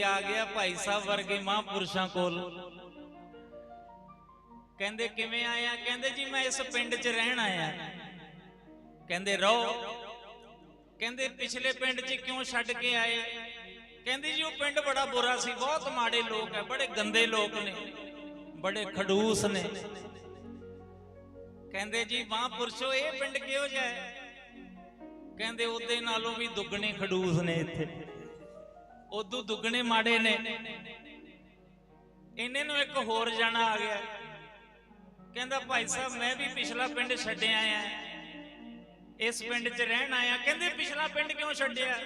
ਆ ਗਿਆ ਭਾਈ ਸਾਹਿਬ ਵਰਗੇ ਮਹਾਂਪੁਰਸ਼ਾਂ ਕੋਲ। ਕਹਿੰਦੇ ਕਿਵੇਂ ਆਇਆ? ਕਹਿੰਦੇ ਜੀ ਮੈਂ ਇਸ ਪਿੰਡ 'ਚ ਰਹਿਣ ਆਇਆ। ਕਹਿੰਦੇ ਰਹੋ ਕਹਿੰਦੇ ਪਿਛਲੇ ਪਿੰਡ 'ਚ ਕਿਉਂ ਛੱਡ ਕੇ ਆਏ? ਕਹਿੰਦੇ ਜੀ ਉਹ ਪਿੰਡ ਬੜਾ ਬੁਰਾ ਸੀ, ਬਹੁਤ ਮਾੜੇ ਲੋਕ ਹੈ ਬੜੇ ਗੰਦੇ ਲੋਕ ਨੇ, ਬੜੇ ਖਡੂਸ ਨੇ। ਕਹਿੰਦੇ ਜੀ ਮਹਾਂਪੁਰਸ਼ੋ, ਇਹ ਪਿੰਡ ਕਿਹੋ ਜਿਹਾ ਹੈ? ਕਹਿੰਦੇ ਉਹਦੇ ਨਾਲੋਂ ਵੀ ਦੁੱਗਣੇ ਖਡੂਸ ਨੇ ਇੱਥੇ। ਉਦੋਂ ਦੁੱਗਣੇ ਮਾੜੇ ਨੇ। ਇਹਨੇ ਨੂੰ ਇੱਕ ਹੋਰ ਜਾਣਾ ਆ ਗਿਆ। ਕਹਿੰਦਾ, ਭਾਈ ਸਾਹਿਬ, ਮੈਂ ਵੀ ਪਿਛਲਾ ਪਿੰਡ ਛੱਡਿਆ ਆਇਆ ਇਸ ਪਿੰਡ 'ਚ ਰਹਿਣ ਆਇਆ। ਕਹਿੰਦੇ, ਪਿਛਲਾ ਪਿੰਡ ਕਿਉਂ ਛੱਡਿਆ?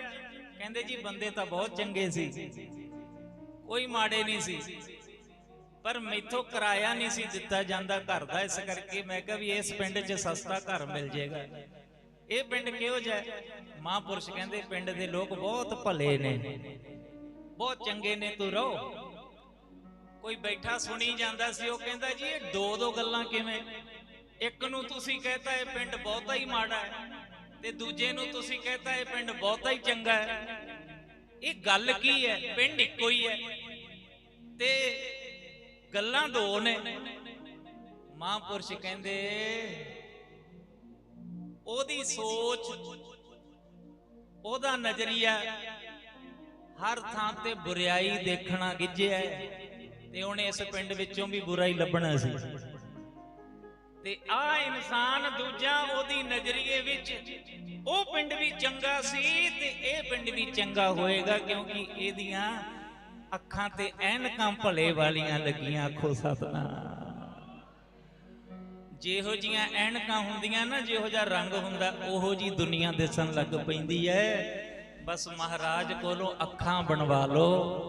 ਕਹਿੰਦੇ, ਜੀ, ਬੰਦੇ ਤਾਂ ਬਹੁਤ ਚੰਗੇ ਸੀ। ਕੋਈ ਮਾੜੇ ਨਹੀਂ ਸੀ। ਪਰ ਮੈਥੋਂ ਕਿਰਾਇਆ ਨਹੀਂ ਸੀ ਦਿੱਤਾ ਜਾਂਦਾ ਘਰ ਦਾ। ਇਸ ਕਰਕੇ ਮੈਂ ਕਿਹਾ ਵੀ ਇਸ ਪਿੰਡ 'ਚ ਸਸਤਾ ਘਰ ਮਿਲ ਜਾਏਗਾ। ਇਹ ਪਿੰਡ ਕਿਹੋ ਜਿਹਾ ਹੈ? ਮਹਾਂਪੁਰਸ਼ ਕਹਿੰਦੇ, ਪਿੰਡ ਦੇ ਲੋਕ ਬਹੁਤ ਭਲੇ ਨੇ। ਬਹੁਤ ਚੰਗੇ ਨੇ ਤੂੰ ਰਹੋ ਕੋਈ ਬੈਠਾ ਸੁਣੀ ਜਾਂਦਾ ਸੀ, ਉਹ ਕਹਿੰਦਾ ਜੀ, ਇਹ ਦੋ ਦੋ ਗੱਲਾਂ ਕਿਵੇਂ? ਇੱਕ ਨੂੰ ਤੁਸੀਂ ਕਹਤਾ ਇਹ ਪਿੰਡ ਬਹੁਤਾ ਹੀ ਮਾੜਾ ਹੈ ਤੇ ਦੂਜੇ ਨੂੰ ਤੁਸੀਂ ਕਹਤਾ ਇਹ ਪਿੰਡ ਬਹੁਤਾ ਹੀ ਚੰਗਾ ਹੈ। ਇਹ ਗੱਲ ਕੀ ਹੈ? ਪਿੰਡ ਇੱਕੋ ਹੀ ਹੈ। ਤੇ ਗੱਲਾਂ ਦੋ ਨੇ। ਮਹਾਂਪੁਰਸ਼ ਕਹਿੰਦੇ, ਉਹਦੀ ਸੋਚ, ਉਹਦਾ ਨਜ਼ਰੀਆ ਹਰ ਥਾਂ ਤੇ ਬੁਰਾਈ ਦੇਖਣਾ ਗਿੱਜਿਆ ਤੇ ਉਹਨੇ ਇਸ ਪਿੰਡ ਵਿੱਚੋਂ ਵੀ ਬੁਰਾਈ ਲੱਭਣਾ ਸੀ। ਤੇ ਆ ਇਨਸਾਨ ਦੂਜਾ ਉਹਦੀ ਨਜ਼ਰੀਏ ਵਿੱਚ ਉਹ ਪਿੰਡ ਵੀ ਚੰਗਾ ਸੀ ਤੇ ਇਹ ਪਿੰਡ ਵੀ ਚੰਗਾ ਹੋਏਗਾ ਕਿਉਂਕਿ ਇਹਦੀਆਂ ਅੱਖਾਂ ਤੇ ਐਨਕਾਂ ਭਲੇ ਵਾਲੀਆਂ ਲੱਗੀਆਂ, ਆਖੋ ਸਤਨਾਮ। ਜਿਹੋ ਜੀਆਂ ਐਨਕਾਂ ਹੁੰਦੀਆਂ ਨਾ, ਜਿਹੋ ਜਿਹਾ ਰੰਗ ਹੁੰਦਾ, ਉਹੋ ਜੀ ਦੁਨੀਆ ਦਿਸਣ ਲੱਗ ਪੈਂਦੀ ਐ ਬਸ ਮਹਾਰਾਜ ਕੋਲੋਂ ਅੱਖਾਂ ਬਣਵਾ ਲਓ।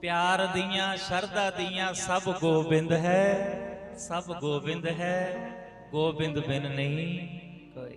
ਪਿਆਰ ਦੀਆਂ, ਸ਼ਰਧਾ ਦੀਆਂ ਸਭ ਗੋਬਿੰਦ ਹੈ। ਸਭ ਗੋਬਿੰਦ ਹੈ। ਗੋਬਿੰਦ ਬਿਨ ਨਹੀਂ। ਕੋਈ